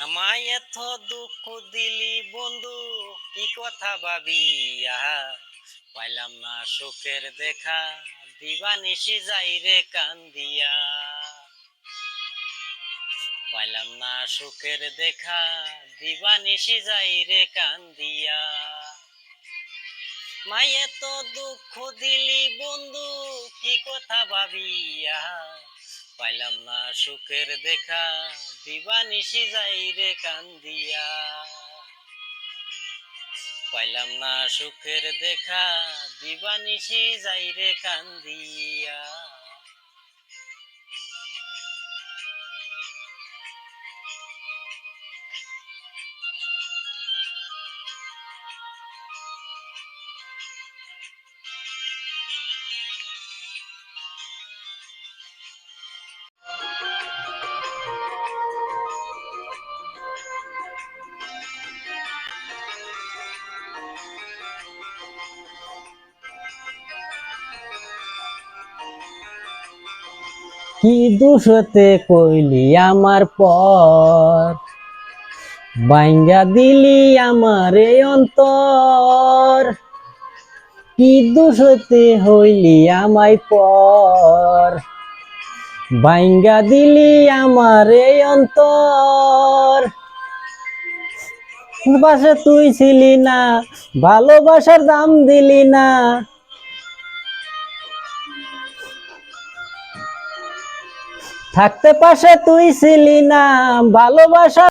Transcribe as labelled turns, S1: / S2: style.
S1: আমায় এত দুঃখ দিলি বন্ধু, কি কথা ভাবি? আহা, পাইলাম না সুখের দেখা, দিবানিশি যাই রে কান্দিয়া। পাইলাম না সুখের দেখা, দিবানিশি যাই রে কান্দিয়া। মাই এত দুঃখ দিলি বন্ধু, কি কথা ভাবিয়া পাইলাম না সুখের দেখা দিবানিশি যাই রে কান্দিয়া। পাইলাম না সুখের দেখা দিবানিশি যাই রে কান্দিয়া।
S2: কি দুষতে কইলি আমার পর? বাইঙ্গা দিলি আমার এই অন্তর। কি দুষতে হইলি আমায় পর? বাইঙ্গা দিলি আমার এই অন্তর। বাসে তুই ছিলি না, ভালোবাসার দাম দিলি না। থাকতে পাশে তুই ছিলি না ভালোবাসা